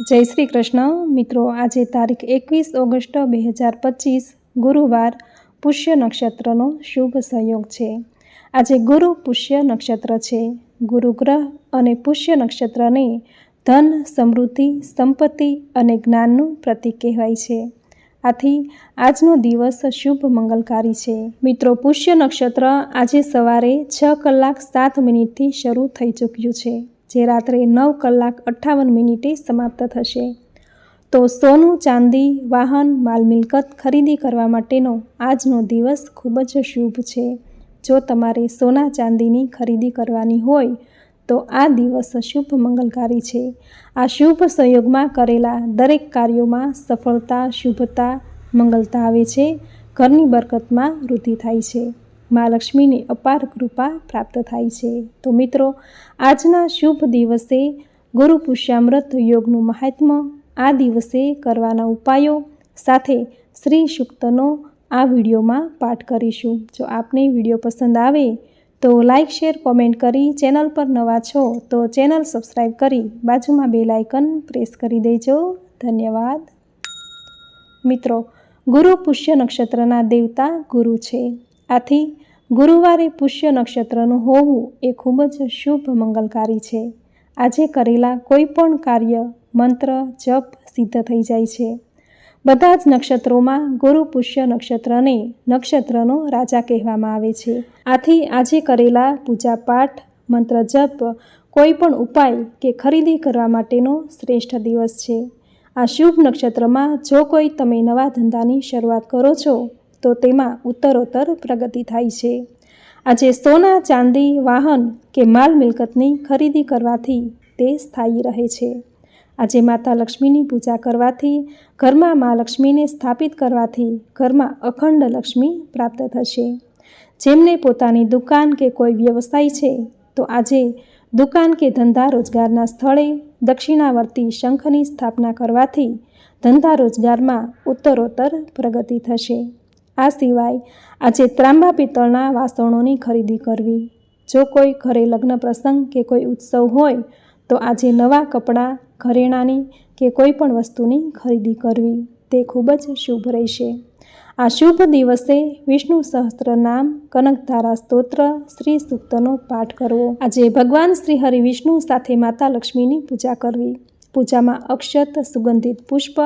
જય શ્રી કૃષ્ણ. મિત્રો, આજે તારીખ એકવીસ ઓગસ્ટ બે હજાર પચીસ, ગુરુવાર, પુષ્ય નક્ષત્રનો શુભ સંયોગ છે. આજે ગુરુ પુષ્ય નક્ષત્ર છે. ગુરુ ગ્રહ અને પુષ્ય નક્ષત્રને ધન, સમૃદ્ધિ, સંપત્તિ અને જ્ઞાનનું પ્રતીક કહેવાય છે. આથી, આજનો દિવસ શુભ મંગલકારી છે. મિત્રો, પુષ્ય નક્ષત્ર આજે સવારે છ કલાક સાત મિનિટથી શરૂ થઈ ચૂક્યું છે. જે રાત્રે નવ કલાક અઠ્ઠાવન મિનિટે સમાપ્ત થશે. તો સોનું, ચાંદી, વાહન, માલ મિલકત ખરીદી કરવા માટેનો આજનો દિવસ ખૂબ જ શુભ છે. જો તમારે સોના, ચાંદીની ખરીદી કરવાની હોય, તો આ દિવસ શુભ મંગલકારી છે. આ શુભ સંયોગમાં કરેલા દરેક કાર્યોમાં સફળતા, શુભતા, મંગલતા આવે છે. ઘરની બરકતમાં વૃદ્ધિ થાય છે. મા લક્ષ્મીની અપાર કૃપા પ્રાપ્ત થાય છે. તો મિત્રો, આજના શુભ દિવસે ગુરુ પુષ્યામૃત યોગનું મહાત્મ્ય આ દિવસે કરવાના ઉપાયો સાથે શ્રી સુક્તનો આ વિડીયોમાં પાઠ કરીશું. જો આપને વીડિયો પસંદ આવે તો લાઇક શેર, કોમેન્ટ કરી ચેનલ પર નવા છો તો ચેનલ સબસ્ક્રાઈબ કરી બાજુમાં બે લાઇકન પ્રેસ કરી દેજો. ધન્યવાદ. મિત્રો ગુરુ પુષ્ય નક્ષત્રના દેવતા ગુરુ છે. આથી ગુરુવારે પુષ્ય નક્ષત્રનું હોવું એ ખૂબ જ શુભ મંગલકારી છે. આજે કરેલા કોઈ પણ કાર્ય, મંત્ર, જપ સિદ્ધ થઈ જાય છે. બધા જ નક્ષત્રોમાં ગુરુ પુષ્ય નક્ષત્રને નક્ષત્રનો રાજા કહેવામાં આવે છે. આથી આજે કરેલા પૂજાપાઠ, મંત્ર જપ કોઈ પણ ઉપાય કે ખરીદી કરવા માટેનો શ્રેષ્ઠ દિવસ છે. આ શુભ નક્ષત્રમાં જો કોઈ તમે નવા ધંધાની શરૂઆત કરો છો તો તેમાં ઉત્તરોત્તર પ્રગતિ થાય છે. આજે સોના, ચાંદી, વાહન કે માલ મિલકતની ખરીદી કરવાથી તે સ્થાયી રહે છે. આજે માતા લક્ષ્મીની પૂજા કરવાથી, ઘરમાં મા લક્ષ્મીને સ્થાપિત કરવાથી ઘરમાં અખંડ લક્ષ્મી પ્રાપ્ત થશે. જેમને પોતાની દુકાન કે કોઈ વ્યવસાય છે, તો આજે દુકાન કે ધંધા રોજગારના સ્થળે દક્ષિણાવર્તી શંખની સ્થાપના કરવાથી ધંધા રોજગારમાં ઉત્તરોત્તર પ્રગતિ થશે. આ સિવાય આજે ત્રાંબા પિત્તળના વાસણોની ખરીદી કરવી. જો કોઈ ઘરે લગ્ન પ્રસંગ કે કોઈ ઉત્સવ હોય, તો આજે નવા કપડાં, ઘરેણાની કે કોઈ પણ વસ્તુની ખરીદી કરવી. તે ખૂબ જ શુભ રહેશે. આ શુભ દિવસે વિષ્ણુ સહસ્ત્ર નામ કનકધારા સ્તોત્ર શ્રી સૂક્તનો પાઠ કરવો. આજે ભગવાન શ્રી હરિ વિષ્ણુ સાથે માતા લક્ષ્મીની પૂજા કરવી. પૂજામાં અક્ષત સુગંધિત પુષ્પ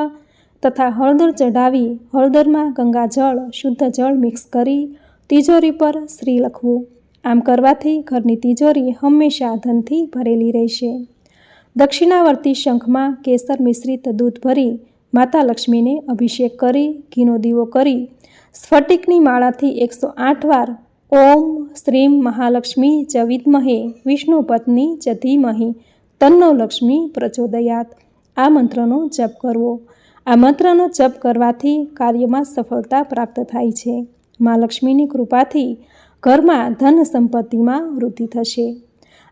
તથા હળદર ચઢાવી હળદરમાં ગંગાજળ, શુદ્ધ જળ મિક્સ કરી તિજોરી પર શ્રી લખવું. આમ કરવાથી ઘરની તિજોરી હંમેશા ધનથી ભરેલી રહેશે. દક્ષિણાવર્તી શંખમાં કેસર મિશ્રિત દૂધ ભરી માતા લક્ષ્મીને અભિષેક કરી, ઘીનો દીવો કરી. સ્ફટિકની માળાથી એકસો આઠ વાર ઓમ શ્રીમ મહાલક્ષ્મી ચ વિદ્મહે વિષ્ણુ પત્ની ચ ધીમહી તન્નો લક્ષ્મી પ્રચોદયાત. આ મંત્રનો જપ કરવો. આ મંત્રનો જપ કરવાથી કાર્યમાં સફળતા પ્રાપ્ત થાય છે. મા લક્ષ્મીની કૃપાથી ઘરમાં ધન સંપત્તિમાં વૃદ્ધિ થશે.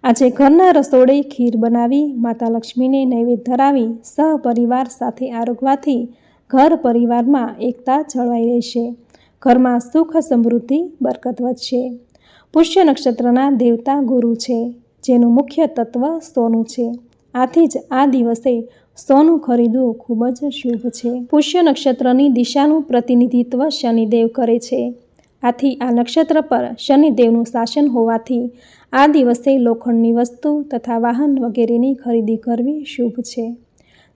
આજે ઘરના રસોડે ખીર બનાવી માતા લક્ષ્મીને નૈવેદ્ય ધરાવી સહપરિવાર સાથે આરોગવાથી ઘર પરિવારમાં એકતા જળવાઈ રહેશે. ઘરમાં સુખ સમૃદ્ધિ બરકત વધશે. પુષ્ય નક્ષત્રના દેવતા ગુરુ છે, જેનું મુખ્ય તત્વ સોનું છે. આથી જ આ દિવસે સોનું ખરીદવું ખૂબ જ શુભ છે. પુષ્ય નક્ષત્રની દિશાનું પ્રતિનિધિત્વ શનિદેવ કરે છે. આથી આ નક્ષત્ર પર શનિદેવનું શાસન હોવાથી આ દિવસે લોખંડની વસ્તુ તથા વાહન વગેરેની ખરીદી કરવી શુભ છે.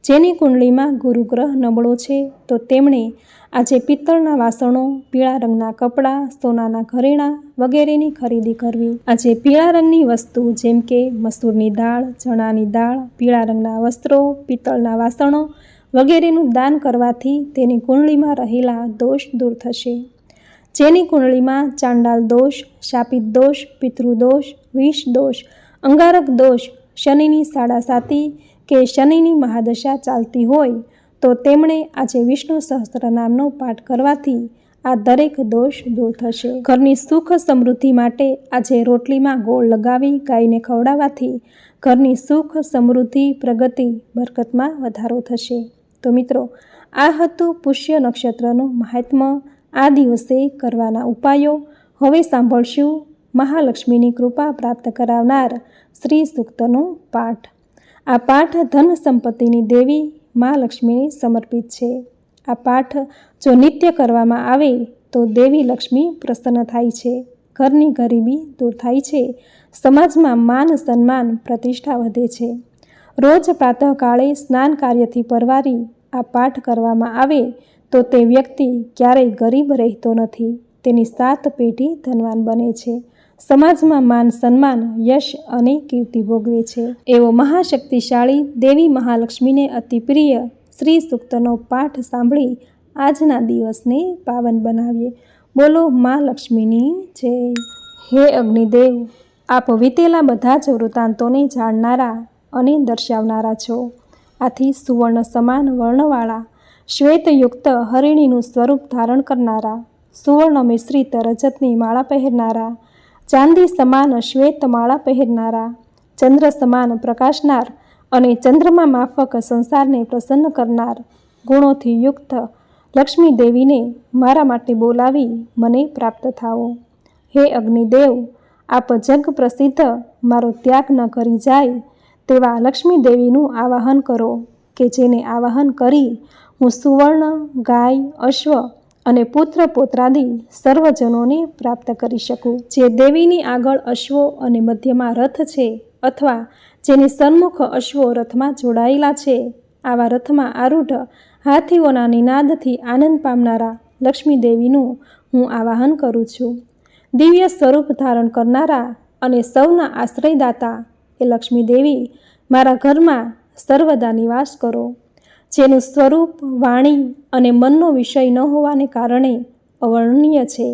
જેની કુંડલીમાં ગુરુગ્રહ નબળો છે, તો તેમણે આજે પિત્તળના વાસણો, પીળા રંગના કપડાં, સોનાના ઘરેણાં વગેરેની ખરીદી કરવી. આજે પીળા રંગની વસ્તુ જેમ કે મસૂરની દાળ, ચણાની દાળ, પીળા રંગના વસ્ત્રો, પિત્તળના વાસણો વગેરેનું દાન કરવાથી તેની કુંડળીમાં રહેલા દોષ દૂર થશે. જેની કુંડળીમાં ચાંડાલ દોષ, શાપિત દોષ પિતૃદોષ વિષ દોષ, અંગારક દોષ, શનિની સાડાસાતી કે શનિની મહાદશા ચાલતી હોય, તો તેમણે આજે વિષ્ણુ સહસ્ત્ર નામનો પાઠ કરવાથી આ દરેક દોષ દૂર થશે. ઘરની સુખ સમૃદ્ધિ માટે આજે રોટલીમાં ગોળ લગાવી ગાયને ખવડાવવાથી ઘરની સુખ સમૃદ્ધિ પ્રગતિ બરકતમાં વધારો થશે. તો મિત્રો, આ હતું પુષ્ય નક્ષત્રનું મહાત્મ્ય આ દિવસે કરવાના ઉપાયો હવે સાંભળશું. મહાલક્ષ્મીની કૃપા પ્રાપ્ત કરાવનાર શ્રી સૂક્તનો પાઠ. આ પાઠ ધન સંપત્તિની દેવી મા લક્ષ્મીને સમર્પિત છે. આ પાઠ જો નિત્ય કરવામાં આવે તો દેવી લક્ષ્મી પ્રસન્ન થાય છે. ઘરની ગરીબી દૂર થાય છે. સમાજમાં માન સન્માન પ્રતિષ્ઠા વધે છે. રોજ પ્રાતઃકાળે સ્નાન કાર્યથી પરવારી આ પાઠ કરવામાં આવે તો તે વ્યક્તિ ક્યારેય ગરીબ રહેતો નથી. તેની સાત પેઢી ધનવાન બને છે. સમાજમાં માન, સન્માન, યશ અને કીર્તિ ભોગવે છે. એવો મહાશક્તિશાળી દેવી મહાલક્ષ્મીને અતિ પ્રિય શ્રી સૂક્તનો પાઠ સાંભળી આજના દિવસને પાવન બનાવીએ. બોલો મા લક્ષ્મીની જય. હે અગ્નિદેવ, આપ વીતેલા બધા જ વૃત્તાંતોને જાણનારા અને દર્શાવનારા છો. આથી સુવર્ણ સમાન વર્ણવાળા, શ્વેતયુક્ત હરિણીનું સ્વરૂપ ધારણ કરનારા, સુવર્ણ મિશ્રિત રજતની માળા પહેરનારા ચાંદી સમાન શ્વેત માળા પહેરનારા, ચંદ્ર સમાન પ્રકાશનાર અને ચંદ્રમા માફક સંસારને પ્રસન્ન કરનાર ગુણોથી યુક્ત લક્ષ્મી દેવીને મારા માટે બોલાવી મને પ્રાપ્ત થાઓ. હે અગ્નિદેવ, આપ જગ પ્રસિદ્ધ, મારો ત્યાગ ન કરી જાય તેવા લક્ષ્મી દેવીનું આવાહન કરો કે જેને આવાહન કરી હું સુવર્ણ, ગાય, અશ્વ અને પુત્ર પોત્રાદી સર્વજનોને પ્રાપ્ત કરી શકું. જે દેવીની આગળ અશ્વો અને મધ્યમાં રથ છે અથવા જેની સન્મુખ અશ્વો રથમાં જોડાયેલા છે, આવા રથમાં આરૂઢ હાથીઓના નિનાદથી આનંદ પામનારા લક્ષ્મી દેવીનું હું આવાહન કરું છું. દિવ્ય સ્વરૂપ ધારણ કરનારા અને સૌના આશ્રયદાતા એ લક્ષ્મી દેવી, મારા ઘરમાં સર્વદા નિવાસ કરો. જેનું સ્વરૂપ, વાણી અને મનનો વિષય ન હોવાને કારણે અવર્ણનીય છે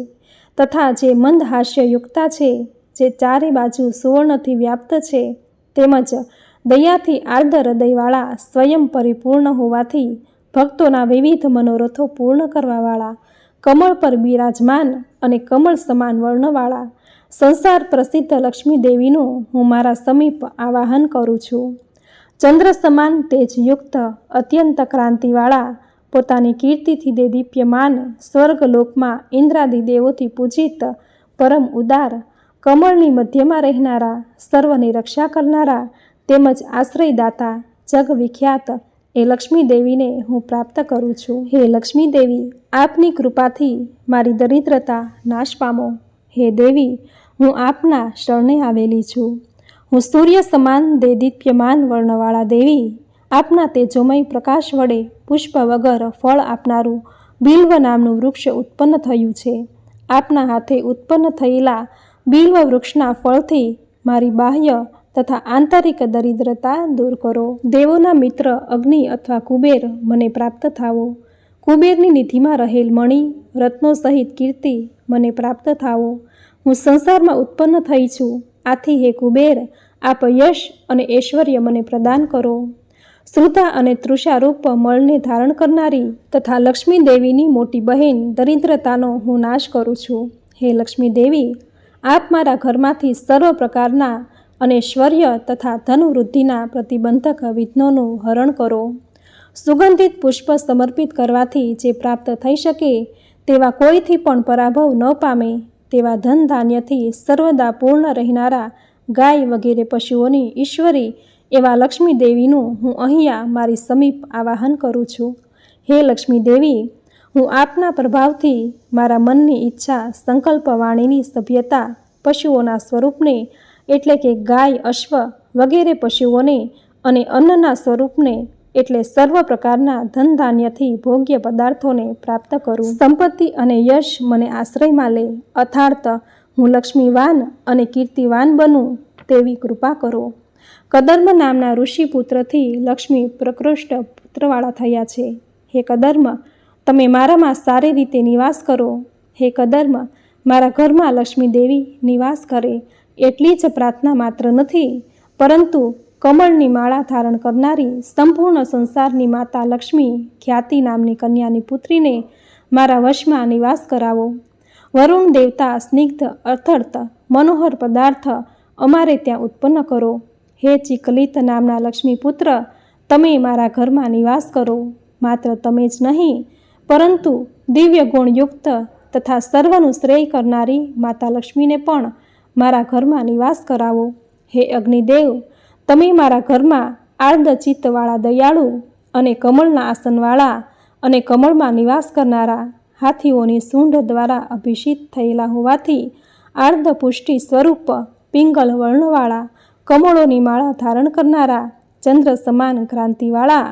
તથા જે મંદ હાસ્યયુક્તા છે, જે ચારે બાજુ સુવર્ણથી વ્યાપ્ત છે, તેમજ દયાથી આર્દ્ર હૃદયવાળા સ્વયં પરિપૂર્ણ હોવાથી ભક્તોના વિવિધ મનોરથો પૂર્ણ કરવાવાળા, કમળ પર બિરાજમાન અને કમળ સમાન વર્ણવાળા સંસાર પ્રસિદ્ધ લક્ષ્મી દેવીનું હું મારા સમીપ આવાહન કરું છું. ચંદ્ર સમાન તેજયુક્ત, અત્યંત ક્રાંતિવાળા, પોતાની કીર્તિથી દે દીપ્યમાન, સ્વર્ગલોકમાં ઇન્દ્રાદિ દેવોથી પૂજિત, પરમ ઉદાર, કમળની મધ્યમાં રહેનારા, સર્વની રક્ષા કરનારા, તેમજ આશ્રયદાતા, જગવિખ્યાત, એ લક્ષ્મી દેવીને હું પ્રાપ્ત કરું છું. હે લક્ષ્મી દેવી આપની કૃપાથી મારી દરિદ્રતા નાશ પામો. હે દેવી, હું આપના શરણે આવેલી છું. હું સૂર્ય સમાન દેદીપ્યમાન વર્ણવાળા દેવી. આપના તેજોમય પ્રકાશ વડે પુષ્પ વગર ફળ આપનારું બિલ્વ નામનું વૃક્ષ ઉત્પન્ન થયું છે. આપના હાથે ઉત્પન્ન થયેલા બિલ્વ વૃક્ષના ફળથી મારી બાહ્ય તથા આંતરિક દરિદ્રતા દૂર કરો. દેવોના મિત્ર, અગ્નિ અથવા કુબેર મને પ્રાપ્ત થાવો કુબેરની નિધિમાં રહેલ મણિ, રત્નો સહિત કીર્તિ મને પ્રાપ્ત થાવો હું સંસારમાં ઉત્પન્ન થઈ છું. આથી હે કુબેર, આપ યશ અને ઐશ્વર્ય મને પ્રદાન કરો. શ્રુતા અને તૃષારૂપ મળને ધારણ કરનારી તથા લક્ષ્મી દેવીની મોટી બહેન દરિદ્રતાનો હું નાશ કરું છું. હે લક્ષ્મી દેવી, આપ મારા ઘરમાંથી સર્વ પ્રકારના અને ઐશ્વર્ય તથા ધનવૃદ્ધિના પ્રતિબંધક વિઘ્નોનું હરણ કરો. સુગંધિત પુષ્પ સમર્પિત કરવાથી જે પ્રાપ્ત થઈ શકે તેવા કોઈથી પણ પરાભવ ન પામે તેવા ધન ધાન્યથી સર્વદા પૂર્ણ રહેનારા ગાય વગેરે પશુઓની ઈશ્વરી એવા લક્ષ્મી દેવીનું હું અહીંયા મારી સમીપ આવાહન કરું છું. હે લક્ષ્મી દેવી હું આપના પ્રભાવથી મારા મનની ઈચ્છા સંકલ્પ વાણીની સભ્યતા પશુઓના સ્વરૂપને એટલે કે ગાય, અશ્વ વગેરે પશુઓને અને અન્નના સ્વરૂપને એટલે સર્વ પ્રકારના ધન ધાન્યથી ભોગ્ય પદાર્થોને પ્રાપ્ત કરું. સંપત્તિ અને યશ મને આશ્રયમાં લે. અથાર્ત હું લક્ષ્મીવાન અને કીર્તિવાન બનું તેવી કૃપા કરો. કદર્મ નામના ઋષિપુત્રથી લક્ષ્મી પ્રકૃષ્ટ પુત્રવાળા થયા છે. હે કદર્મ, તમે મારામાં સારી રીતે નિવાસ કરો. હે કદર્મ, મારા ઘરમાં લક્ષ્મી દેવી નિવાસ કરે. એટલી જ પ્રાર્થના માત્ર નથી, પરંતુ કમળની માળા ધારણ કરનારી સંપૂર્ણ સંસારની માતા લક્ષ્મી ખ્યાતિ નામની કન્યાની પુત્રીને મારા વશમાં નિવાસ કરાવો. વરુણ દેવતા સ્નિગ્ધ, અર્થર્થ, મનોહર પદાર્થ અમારે ત્યાં ઉત્પન્ન કરો. હે ચિકલિત નામના લક્ષ્મીપુત્ર તમે મારા ઘરમાં નિવાસ કરો. માત્ર તમે જ નહીં, પરંતુ દિવ્ય ગુણયુક્ત તથા સર્વનું શ્રેય કરનારી માતા લક્ષ્મીને પણ મારા ઘરમાં નિવાસ કરાવો. હે અગ્નિદેવ તમે મારા ઘરમાં આર્દચિત્તવાળા દયાળુ અને કમળના આસનવાળા અને કમળમાં નિવાસ કરનારા હાથીઓની સૂંઢ દ્વારા અભિષિત થયેલા હોવાથી આર્ધપુષ્ટિ સ્વરૂપ પિંગલ વર્ણવાળા, કમળોની માળા ધારણ કરનારા, ચંદ્ર સમાન ક્રાંતિવાળા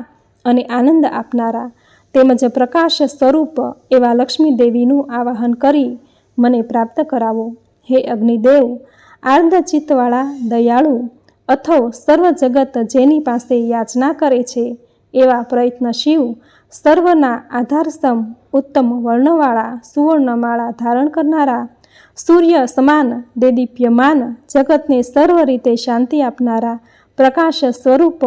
અને આનંદ આપનારા તેમજ પ્રકાશ સ્વરૂપ એવા લક્ષ્મી દેવીનું આવાહન કરી મને પ્રાપ્ત કરાવો. હે અગ્નિદેવ આર્ધચિત્તવાળા દયાળુ અથવ સર્વ જગત જેની પાસે યાચના કરે છે, એવા પ્રયત્ન શિવ સર્વના આધારસ્તંભ, ઉત્તમ વર્ણવાળા, સુવર્ણમાળા ધારણ કરનારા, સૂર્ય સમાન, દેદીપ્યમાન, જગતને સર્વ રીતે શાંતિ આપનારા, પ્રકાશ સ્વરૂપ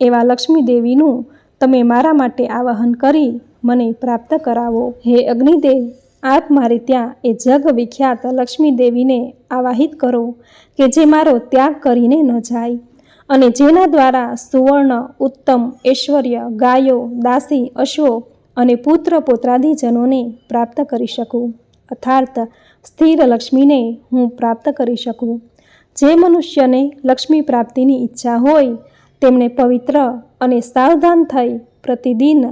એવા લક્ષ્મી દેવીનું તમે મારા માટે આવાહન કરી મને પ્રાપ્ત કરાવો. હે અગ્નિદેવ આપ મારે ત્યાં એ જગ વિખ્યાત લક્ષ્મી દેવીને આવાહિત કરો કે જે મારો ત્યાગ કરીને ન જાય. અને જેના દ્વારા સુવર્ણ, ઉત્તમ, ઐશ્વર્ય, ગાયો, દાસી અશ્વો અને પુત્ર પોત્રાદિજનોને પ્રાપ્ત કરી શકું. અર્થાર્થ સ્થિર લક્ષ્મીને હું પ્રાપ્ત કરી શકું. જે મનુષ્યને લક્ષ્મી પ્રાપ્તિની ઈચ્છા હોય તેમણે પવિત્ર અને સાવધાન થઈ પ્રતિદિન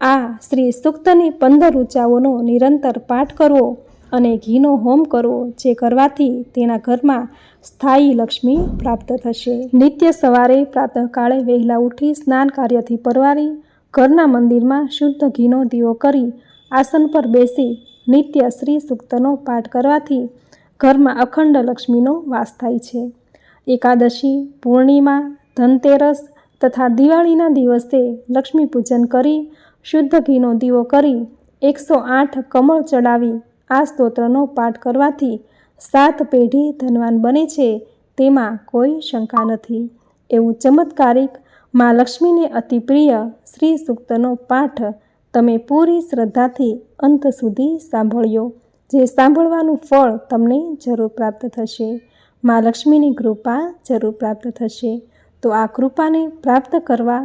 આ શ્રી સૂક્તની પંદર ઊંચાઓનો નિરંતર પાઠ કરવો અને ઘીનો હોમ કરવો જે કરવાથી તેના ઘરમાં સ્થાયી લક્ષ્મી પ્રાપ્ત થશે. નિત્ય સવારે પ્રાતઃકાળે વહેલા ઉઠી સ્નાન કાર્યથી પરવારી ઘરના મંદિરમાં શુદ્ધ ઘીનો દીવો કરી આસન પર બેસી નિત્ય શ્રી સૂક્તનો પાઠ કરવાથી ઘરમાં અખંડ લક્ષ્મીનો વાસ થાય છે. એકાદશી, પૂર્ણિમા, ધનતેરસ તથા દિવાળીના દિવસે લક્ષ્મી પૂજન કરી શુદ્ધ ઘીનો દીવો કરી એકસો આઠ કમળ ચડાવી આ સ્તોત્રનો પાઠ કરવાથી સાત પેઢી ધનવાન બને છે, તેમાં કોઈ શંકા નથી. એવું ચમત્કારિક મા લક્ષ્મીને અતિ પ્રિય શ્રી સૂક્તનો પાઠ તમે પૂરી શ્રદ્ધાથી અંત સુધી સાંભળ્યો, જે સાંભળવાનું ફળ તમને જરૂર પ્રાપ્ત થશે. મા લક્ષ્મીની કૃપા જરૂર પ્રાપ્ત થશે. તો આ કૃપાને પ્રાપ્ત કરવા